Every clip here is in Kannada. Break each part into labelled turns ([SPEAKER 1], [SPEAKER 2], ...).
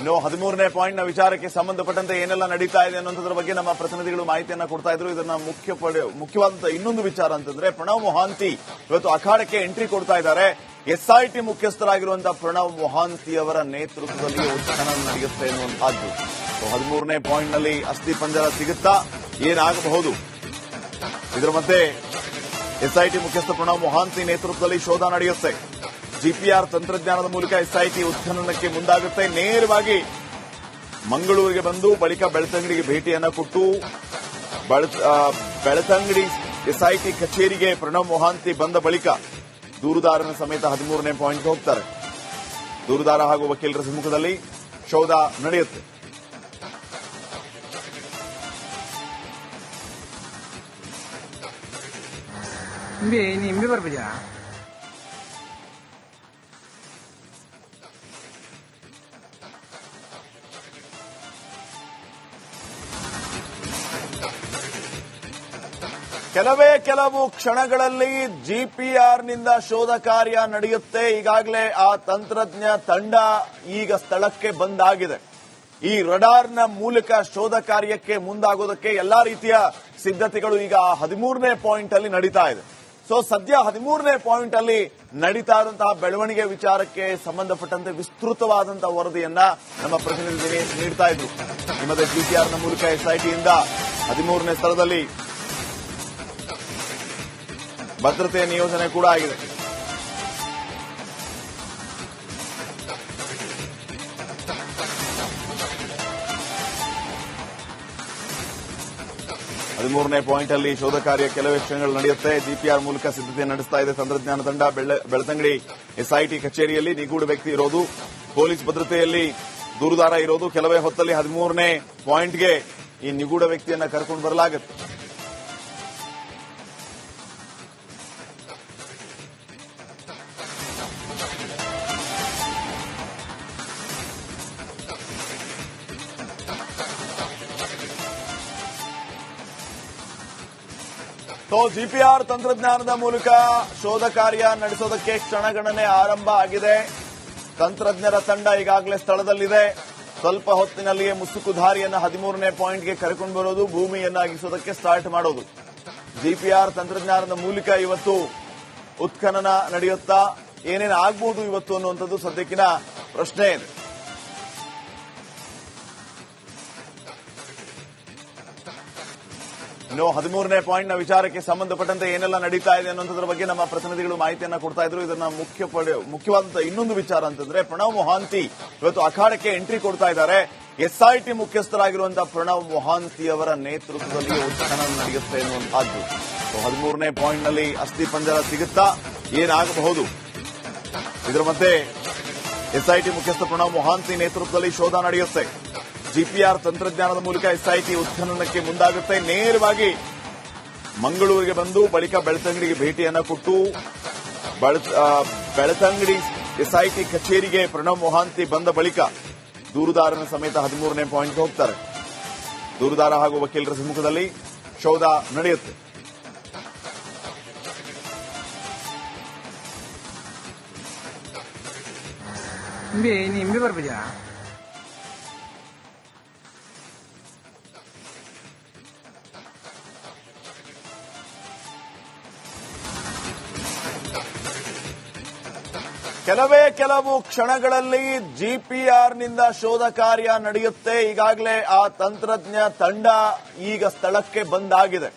[SPEAKER 1] ಇನ್ನು ಹದಿಮೂರನೇ ಪಾಯಿಂಟ್ನ ವಿಚಾರಕ್ಕೆ ಸಂಬಂಧಪಟ್ಟಂತೆ ಏನೆಲ್ಲ ನಡೀತಾ ಇದೆ ಅನ್ನೋದ್ರ ಬಗ್ಗೆ ನಮ್ಮ ಪ್ರತಿನಿಧಿಗಳು ಮಾಹಿತಿಯನ್ನ ಕೊಡ್ತಾ ಇದ್ರು. ಇದನ್ನ ಮುಖ್ಯ ಮುಖ್ಯವಾದಂತಹ ಮುಖ್ಯವಾದಂತ ಇನ್ನೊಂದು ವಿಚಾರ ಅಂತಂದ್ರೆ ಪ್ರಣವ್ ಮೊಹಾಂತಿ ಇವತ್ತು ಅಖಾಡಕ್ಕೆ ಎಂಟ್ರಿ ಕೊಡ್ತಾ ಇದ್ದಾರೆ. ಎಸ್ಐಟಿ ಮುಖ್ಯಸ್ಥರಾಗಿರುವಂತಹ ಪ್ರಣವ್ ಮೊಹಾಂತಿ ಅವರ ನೇತೃತ್ವದಲ್ಲಿ ಉತ್ಖನನ ನಡೆಯುತ್ತೆ ಎನ್ನುವಂತಹದ್ದು ಹದಿಮೂರನೇ ಪಾಯಿಂಟ್ನಲ್ಲಿ ಅಸ್ಥಿ ಪಂಜರ ಸಿಗುತ್ತಾ? ಏನಾಗಬಹುದು? ಇದರ ಮಧ್ಯೆ ಎಸ್ಐಟಿ ಮುಖ್ಯಸ್ಥ ಪ್ರಣವ್ ಮೊಹಾಂತಿ ನೇತೃತ್ವದಲ್ಲಿ ಶೋಧ ನಡೆಯುತ್ತೆ. ಜಿಪಿಆರ್ ತಂತ್ರಜ್ಞಾನದ ಮೂಲಕ ಎಸ್ಐಟಿ ಉತ್ಖನನಕ್ಕೆ ಮುಂದಾಗುತ್ತೆ. ನೇರವಾಗಿ ಮಂಗಳೂರಿಗೆ ಬಂದು ಬಳಿಕ ಬೆಳತಂಗಡಿಗೆ ಭೇಟಿಯನ್ನು ಕೊಟ್ಟು ಬೆಳತಂಗಡಿ ಎಸ್ಐಟಿ ಕಚೇರಿಗೆ ಪ್ರಣವ್ ಮೊಹಾಂತಿ ಬಂದ ಬಳಿಕ ದೂರುದಾರನ ಸಮೇತ ಹದಿಮೂರನೇ ಪಾಯಿಂಟ್ಗೆ ಹೋಗ್ತಾರೆ. ದೂರುದಾರ ಹಾಗೂ ವಕೀಲರ ಸಮ್ಮುಖದಲ್ಲಿ ಶೋಧ ನಡೆಯುತ್ತೆ.
[SPEAKER 2] ಇಂಬೆ ಇನ್ನು
[SPEAKER 1] ಕೆಲವೇ ಕೆಲವು ಕ್ಷಣಗಳಲ್ಲಿ ಜಿಪಿಆರ್ನಿಂದ ಶೋಧ ಕಾರ್ಯ ನಡೆಯುತ್ತೆ. ಈಗಾಗಲೇ ಆ ತಂತ್ರಜ್ಞ ತಂಡ ಈಗ ಸ್ಥಳಕ್ಕೆ ಬಂದಾಗಿದೆ. ಈ ರಡಾರ್ನ ಮೂಲಕ ಶೋಧ ಕಾರ್ಯಕ್ಕೆ ಮುಂದಾಗೋದಕ್ಕೆ ಎಲ್ಲಾ ರೀತಿಯ ಸಿದ್ಧತೆಗಳು ಈಗ ಹದಿಮೂರನೇ ಪಾಯಿಂಟ್ ಅಲ್ಲಿ ನಡೀತಾ ಇದೆ. ಸೊ ಸದ್ಯ ಹದಿಮೂರನೇ ಪಾಯಿಂಟ್ ಅಲ್ಲಿ ನಡೀತಾ ಇರುವಂತಹ ಬೆಳವಣಿಗೆ ವಿಚಾರಕ್ಕೆ ಸಂಬಂಧಪಟ್ಟಂತೆ ವಿಸ್ತೃತವಾದಂತಹ ವರದಿಯನ್ನ ನಮ್ಮ ಪ್ರತಿನಿಧಿ ನೀಡ್ತಾ ಇದ್ರು. ನಿಮ್ಮದೇ ಜಿಪಿಆರ್ನ ಮೂಲಕ ಎಸ್ಐಟಿಯಿಂದ ಹದಿಮೂರನೇ ಸ್ಥಳದಲ್ಲಿ ಭದ್ರತೆಯ ನಿಯೋಜನೆ ಕೂಡ ಆಗಿದೆ. ಹದಿಮೂರನೇ ಪಾಯಿಂಟ್ ಅಲ್ಲಿ ಶೋಧ ಕಾರ್ಯ ಕೆಲವೇ ಕ್ಷಣಗಳು ನಡೆಯುತ್ತೆ. ಜಿಪಿಆರ್ ಮೂಲಕ ಸಿದ್ಧತೆ ನಡೆಸ್ತಾ ಇದೆ ತಂತ್ರಜ್ಞಾನ ತಂಡ. ಬೆಳ್ತಂಗಡಿ ಎಸ್ಐಟಿ ಕಚೇರಿಯಲ್ಲಿ ನಿಗೂಢ ವ್ಯಕ್ತಿ ಇರೋದು. ಪೊಲೀಸ್ ಭದ್ರತೆಯಲ್ಲಿ ದೂರುದಾರ ಇರೋದು. ಕೆಲವೇ ಹೊತ್ತಲ್ಲಿ ಹದಿಮೂರನೇ ಪಾಯಿಂಟ್ಗೆ ಈ ನಿಗೂಢ ವ್ಯಕ್ತಿಯನ್ನ ಕರ್ಕೊಂಡು ಬರಲಾಗುತ್ತೆ. ಸೊ ಜಿಪಿಆರ್ ತಂತ್ರಜ್ಞಾನದ ಮೂಲಕ ಶೋಧ ಕಾರ್ಯ ನಡೆಸೋದಕ್ಕೆ ಕ್ಷಣಗಣನೆ ಆರಂಭ ಆಗಿದೆ. ತಂತ್ರಜ್ಞರ ತಂಡ ಈಗಾಗಲೇ ಸ್ಥಳದಲ್ಲಿದೆ. ಸ್ವಲ್ಪ ಹೊತ್ತಿನಲ್ಲಿಯೇ ಮುಸುಕು ದಾರಿಯನ್ನು ಹದಿಮೂರನೇ ಪಾಯಿಂಟ್ಗೆ ಕರೆಕೊಂಡು ಬರೋದು, ಭೂಮಿಯನ್ನಾಗಿಸೋದಕ್ಕೆ ಸ್ಟಾರ್ಟ್ ಮಾಡೋದು. ಜಿಪಿಆರ್ ತಂತ್ರಜ್ಞಾನದ ಮೂಲಕ ಇವತ್ತು ಉತ್ಖನನ ನಡೆಯುತ್ತಾ, ಏನೇನು ಆಗ್ಬಹುದು ಇವತ್ತು ಅನ್ನುವಂಥದ್ದು ಸದ್ಯಕ್ಕಿನ ಪ್ರಶ್ನೆ. ಇದೆ ಇನ್ನು ಹದಿಮೂರನೇ ಪಾಯಿಂಟ್ನ ವಿಚಾರಕ್ಕೆ ಸಂಬಂಧಪಟ್ಟಂತೆ ಏನೆಲ್ಲ ನಡೀತಾ ಇದೆ ಅನ್ನೋದ್ರ ಬಗ್ಗೆ ನಮ್ಮ ಪ್ರತಿನಿಧಿಗಳು ಮಾಹಿತಿಯನ್ನ ಕೊಡ್ತಾ ಇದ್ರು. ಇದನ್ನ ಮುಖ್ಯ ಮುಖ್ಯವಾದಂತಹ ಮುಖ್ಯವಾದಂತ ಇನ್ನೊಂದು ವಿಚಾರ ಅಂತಂದ್ರೆ ಪ್ರಣವ್ ಮೊಹಾಂತಿ ಇವತ್ತು ಅಖಾಡಕ್ಕೆ ಎಂಟ್ರಿ ಕೊಡ್ತಾ ಇದ್ದಾರೆ. ಎಸ್ಐಟಿ ಮುಖ್ಯಸ್ಥರಾಗಿರುವಂತಹ ಪ್ರಣವ್ ಮೊಹಾಂತಿ ಅವರ ನೇತೃತ್ವದಲ್ಲಿ ಉತ್ಖನನ ನಡೆಯುತ್ತೆ ಎನ್ನುವಂತಹದ್ದು ಹದಿಮೂರನೇ ಪಾಯಿಂಟ್ನಲ್ಲಿ ಅಸ್ಥಿ ಪಂಜರ ಸಿಗುತ್ತಾ? ಏನಾಗಬಹುದು? ಇದರ ಮಧ್ಯೆ ಎಸ್ಐಟಿ ಮುಖ್ಯಸ್ಥ ಪ್ರಣವ್ ಮೊಹಾಂತಿ ನೇತೃತ್ವದಲ್ಲಿ ಶೋಧ ನಡೆಯುತ್ತೆ. ಜಿಪಿಆರ್ ತಂತ್ರಜ್ಞಾನದ ಮೂಲಕ ಎಸ್ಐಟಿ ಉತ್ಖನನಕ್ಕೆ ಮುಂದಾಗುತ್ತೆ. ನೇರವಾಗಿ ಮಂಗಳೂರಿಗೆ ಬಂದು ಬಳಿಕ ಬೆಳತಂಗಡಿಗೆ ಭೇಟಿಯನ್ನ ಕೊಟ್ಟು ಬೆಳತಂಗಡಿ ಎಸ್ಐಟಿ ಕಚೇರಿಗೆ ಪ್ರಣವ್ ಮೊಹಾಂತಿ ಬಂದ ಬಳಿಕ ದೂರುದಾರನ ಸಮೇತ ಹದಿಮೂರನೇ ಪಾಯಿಂಟ್ ಹೋಗ್ತಾರೆ. ದೂರುದಾರ ಹಾಗೂ ವಕೀಲರ ಸಮ್ಮುಖದಲ್ಲಿ ಶೋಧ ನಡೆಯುತ್ತೆ.
[SPEAKER 2] ಇಂಬೆ ಇನ್ನು
[SPEAKER 1] ಕೆಲವೇ ಕೆಲವು ಕ್ಷಣಗಳಲ್ಲಿ ಜಿಪಿಆರ್ನಿಂದ ಶೋಧ ಕಾರ್ಯ ನಡೆಯುತ್ತೆ. ಈಗಾಗಲೇ ಆ ತಂತ್ರಜ್ಞ ತಂಡ ಈಗ ಸ್ಥಳಕ್ಕೆ ಬಂದಾಗಿದೆ.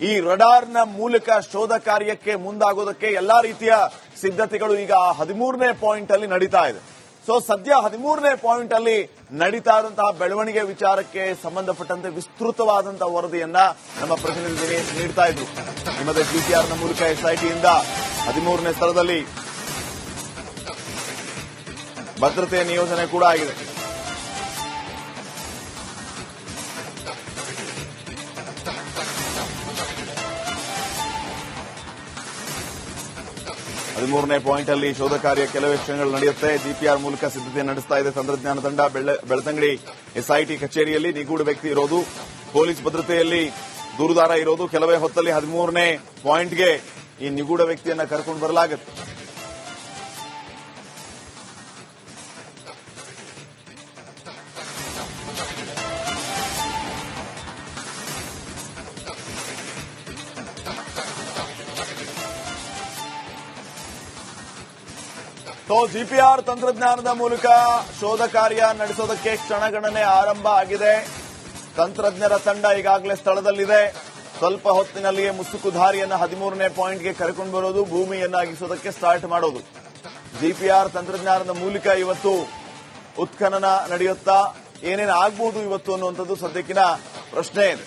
[SPEAKER 1] ಈ ರಡಾರ್ನ ಮೂಲಕ ಶೋಧ ಕಾರ್ಯಕ್ಕೆ ಮುಂದಾಗೋದಕ್ಕೆ ಎಲ್ಲಾ ರೀತಿಯ ಸಿದ್ಧತೆಗಳು ಈಗ ಹದಿಮೂರನೇ ಪಾಯಿಂಟ್ ಅಲ್ಲಿ ನಡೀತಾ ಇದೆ. ಸೊ, ಸದ್ಯ ಹದಿಮೂರನೇ ಪಾಯಿಂಟ್ ಅಲ್ಲಿ ನಡೀತಾ ಇರುವಂತಹ ಬೆಳವಣಿಗೆ ವಿಚಾರಕ್ಕೆ ಸಂಬಂಧಪಟ್ಟಂತೆ ವಿಸ್ತೃತವಾದಂತಹ ವರದಿಯನ್ನ ನಮ್ಮ ಪ್ರತಿನಿಧಿ ದಿನೇಶ್ ನೀಡ್ತಾ ಇದ್ರು ನಿಮ್ಮದೇ ಜಿಪಿಆರ್ನ ಮೂಲಕ ಎಸ್ಐಟಿಯಿಂದ ಹದಿಮೂರನೇ ಸ್ಥಳದಲ್ಲಿ ಭದ್ರತೆಯ ನಿಯೋಜನೆ ಕೂಡ ಆಗಿದೆ. ಹದಿಮೂರನೇ ಪಾಯಿಂಟ್ ಅಲ್ಲಿ ಶೋಧ ಕಾರ್ಯ ಕೆಲವೇ ಕ್ಷಣಗಳು ನಡೆಯುತ್ತೆ. ಜಿಪಿಆರ್ ಮೂಲಕ ಸಿದ್ಧತೆ ನಡೆಸ್ತಾ ಇದೆ ತಂತ್ರಜ್ಞಾನ ತಂಡ. ಬೆಳ್ತಂಗಡಿ ಎಸ್ಐಟಿ ಕಚೇರಿಯಲ್ಲಿ ನಿಗೂಢ ವ್ಯಕ್ತಿ ಇರೋದು. ಪೊಲೀಸ್ ಭದ್ರತೆಯಲ್ಲಿ ದೂರುದಾರ ಇರೋದು. ಕೆಲವೇ ಹೊತ್ತಲ್ಲಿ ಹದಿಮೂರನೇ ಪಾಯಿಂಟ್ಗೆ ಈ ನಿಗೂಢ ವ್ಯಕ್ತಿಯನ್ನ ಕರ್ಕೊಂಡು ಬರಲಾಗುತ್ತೆ. ಸೊ ಜಿಪಿಆರ್ ತಂತ್ರಜ್ಞಾನದ ಮೂಲಕ ಶೋಧ ಕಾರ್ಯ ನಡೆಸೋದಕ್ಕೆ ಕ್ಷಣಗಣನೆ ಆರಂಭ ಆಗಿದೆ. ತಂತ್ರಜ್ಞರ ತಂಡ ಈಗಾಗಲೇ ಸ್ಥಳದಲ್ಲಿದೆ. ಸ್ವಲ್ಪ ಹೊತ್ತಿನಲ್ಲಿಯೇ ಮುಸುಕುಧಾರಿಯನ್ನು ಹದಿಮೂರನೇ ಪಾಯಿಂಟ್ಗೆ ಕರ್ಕೊಂಡು ಬರೋದು, ಭೂಮಿಯನ್ನಾಗಿಸೋದಕ್ಕೆ ಸ್ಟಾರ್ಟ್ ಮಾಡೋದು. ಜಿಪಿಆರ್ ತಂತ್ರಜ್ಞಾನದ ಮೂಲಕ ಇವತ್ತು ಉತ್ಖನನ ನಡೆಯುತ್ತಾ, ಏನೇನು ಆಗ್ಬೋದು ಇವತ್ತು ಅನ್ನುವಂಥದ್ದು ಸದ್ಯಕ್ಕಿನ ಪ್ರಶ್ನೆ ಇದೆ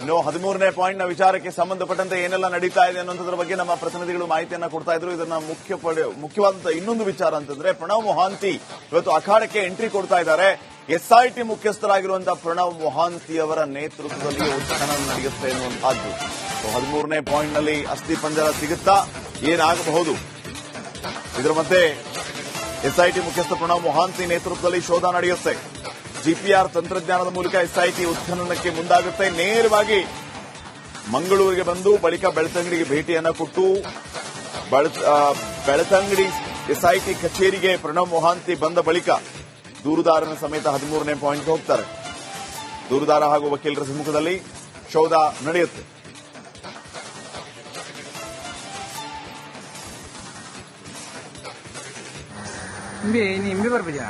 [SPEAKER 1] ಇನ್ನು ಹದಿಮೂರನೇ ಪಾಯಿಂಟ್ನ ವಿಚಾರಕ್ಕೆ ಸಂಬಂಧಪಟ್ಟಂತೆ ಏನೆಲ್ಲ ನಡೀತಾ ಇದೆ ಅನ್ನೋದ್ರ ಬಗ್ಗೆ ನಮ್ಮ ಪ್ರತಿನಿಧಿಗಳು ಮಾಹಿತಿಯನ್ನ ಕೊಡ್ತಾ ಇದ್ರು. ಇದನ್ನ ಮುಖ್ಯ ಮುಖ್ಯವಾದಂತಹ ಮುಖ್ಯವಾದಂತ ಇನ್ನೊಂದು ವಿಚಾರ ಅಂತಂದ್ರೆ ಪ್ರಣವ್ ಮೊಹಾಂತಿ ಇವತ್ತು ಅಖಾಡಕ್ಕೆ ಎಂಟ್ರಿ ಕೊಡ್ತಾ ಇದ್ದಾರೆ. ಎಸ್ಐಟಿ ಮುಖ್ಯಸ್ಥರಾಗಿರುವಂತಹ ಪ್ರಣವ್ ಮೊಹಾಂತಿ ಅವರ ನೇತೃತ್ವದಲ್ಲಿ ಉತ್ಖನನ ನಡೆಯುತ್ತೆ ಎನ್ನುವಂತಹದ್ದು ಹದಿಮೂರನೇ ಪಾಯಿಂಟ್ನಲ್ಲಿ ಅಸ್ಥಿ ಪಂಜರ ಸಿಗುತ್ತಾ? ಏನಾಗಬಹುದು? ಇದರ ಮಧ್ಯೆ ಎಸ್ಐಟಿ ಮುಖ್ಯಸ್ಥ ಪ್ರಣವ್ ಮೊಹಾಂತಿ ನೇತೃತ್ವದಲ್ಲಿ ಶೋಧ ನಡೆಯುತ್ತೆ. ಜಿಪಿಆರ್ ತಂತ್ರಜ್ಞಾನದ ಮೂಲಕ ಎಸ್ಐಟಿ ಉತ್ಖನನಕ್ಕೆ ಮುಂದಾಗುತ್ತೆ. ನೇರವಾಗಿ ಮಂಗಳೂರಿಗೆ ಬಂದು ಬಳಿಕ ಬೆಳತಂಗಡಿಗೆ ಭೇಟಿಯನ್ನ ಕೊಟ್ಟು ಬೆಳತಂಗಡಿ ಎಸ್ಐಟಿ ಕಚೇರಿಗೆ ಪ್ರಣವ್ ಮೊಹಾಂತಿ ಬಂದ ಬಳಿಕ ದೂರುದಾರನ ಸಮೇತ ಹದಿಮೂರನೇ ಪಾಯಿಂಟ್ ಹೋಗ್ತಾರೆ. ದೂರುದಾರ ಹಾಗೂ ವಕೀಲರ ಸಮ್ಮುಖದಲ್ಲಿ ಶೋಧ ನಡೆಯುತ್ತೆ.
[SPEAKER 2] ನಿಮಗೆ ಬರ್ಬೋದಾ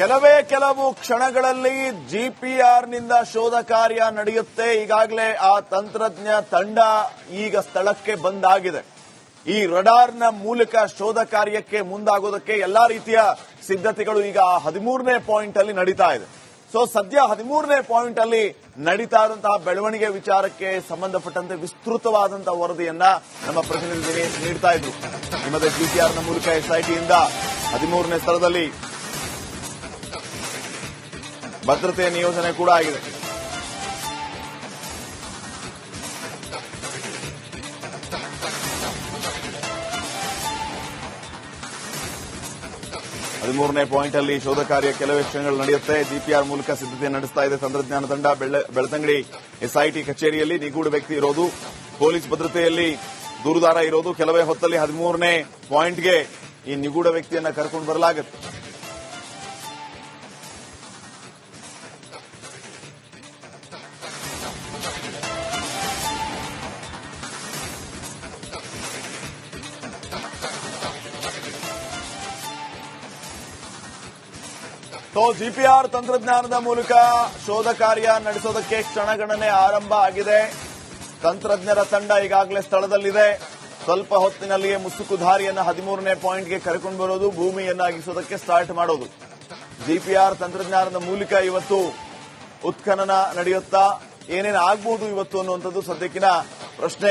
[SPEAKER 1] ಕೆಲವೇ ಕೆಲವು ಕ್ಷಣಗಳಲ್ಲಿ ಜಿಪಿಆರ್ನಿಂದ ಶೋಧ ಕಾರ್ಯ ನಡೆಯುತ್ತೆ. ಈಗಾಗಲೇ ಆ ತಂತ್ರಜ್ಞ ತಂಡ ಈಗ ಸ್ಥಳಕ್ಕೆ ಬಂದಾಗಿದೆ. ಈ ರಡಾರ್ನ ಮೂಲಕ ಶೋಧ ಕಾರ್ಯಕ್ಕೆ ಮುಂದಾಗೋದಕ್ಕೆ ಎಲ್ಲಾ ರೀತಿಯ ಸಿದ್ಧತೆಗಳು ಈಗ ಹದಿಮೂರನೇ ಪಾಯಿಂಟ್ ಅಲ್ಲಿ ನಡೀತಾ ಇದೆ. ಸೊ ಸದ್ಯ ಹದಿಮೂರನೇ ಪಾಯಿಂಟ್ ಅಲ್ಲಿ ನಡೀತಾ ಇರುವಂತಹ ಬೆಳವಣಿಗೆ ವಿಚಾರಕ್ಕೆ ಸಂಬಂಧಪಟ್ಟಂತೆ ವಿಸ್ತೃತವಾದಂತಹ ವರದಿಯನ್ನ ನಮ್ಮ ಪ್ರತಿನಿಧಿಗಳಿಗೆ ನೀಡ್ತಾ ಇದ್ರು ನಿಮ್ಮದೇ ಜಿಪಿಆರ್ನ ಮೂಲಕ ಎಸ್ಐಟಿಯಿಂದ ಹದಿಮೂರನೇ ಸ್ಥಳದಲ್ಲಿ ಭದ್ರತೆಯ ನಿಯೋಜನೆ ಕೂಡ ಆಗಿದೆ. ಹದಿಮೂರನೇ ಪಾಯಿಂಟ್ ಅಲ್ಲಿ ಶೋಧ ಕಾರ್ಯ ಕೆಲವೇ ಕ್ಷಣಗಳು ನಡೆಯುತ್ತೆ. ಜಿಪಿಆರ್ ಮೂಲಕ ಸಿದ್ಧತೆ ನಡೆಸ್ತಾ ಇದೆ ತಂತ್ರಜ್ಞಾನ ತಂಡ. ಬೆಳ್ತಂಗಡಿ ಎಸ್ಐಟಿ ಕಚೇರಿಯಲ್ಲಿ ನಿಗೂಢ ವ್ಯಕ್ತಿ ಇರೋದು. ಪೊಲೀಸ್ ಭದ್ರತೆಯಲ್ಲಿ ದೂರುದಾರ ಇರೋದು. ಕೆಲವೇ ಹೊತ್ತಲ್ಲಿ ಹದಿಮೂರನೇ ಪಾಯಿಂಟ್ಗೆ ಈ ನಿಗೂಢ ವ್ಯಕ್ತಿಯನ್ನ ಕರ್ಕೊಂಡು ಬರಲಾಗುತ್ತೆ. ಸೊ ಜಿಪಿಆರ್ ತಂತ್ರಜ್ಞಾನದ ಮೂಲಕ ಶೋಧ ಕಾರ್ಯ ನಡೆಸೋದಕ್ಕೆ ಕ್ಷಣಗಣನೆ ಆರಂಭ ಆಗಿದೆ. ತಂತ್ರಜ್ಞರ ತಂಡ ಈಗಾಗಲೇ ಸ್ಥಳದಲ್ಲಿದೆ. ಸ್ವಲ್ಪ ಹೊತ್ತಿನಲ್ಲಿಯೇ ಮುಸುಕು ದಾರಿಯನ್ನು ಹದಿಮೂರನೇ ಪಾಯಿಂಟ್ಗೆ ಕರೆಕೊಂಡು ಬರೋದು ಭೂಮಿಯನ್ನಾಗಿಸೋದಕ್ಕೆ ಸ್ಟಾರ್ಟ್ ಮಾಡೋದು. ಜಿಪಿಆರ್ ತಂತ್ರಜ್ಞಾನದ ಮೂಲಕ ಇವತ್ತು ಉತ್ಖನನ ನಡೆಯುತ್ತಾ, ಏನೇನು ಇವತ್ತು ಅನ್ನುವಂಥದ್ದು ಸದ್ಯಕ್ಕಿನ ಪ್ರಶ್ನೆ.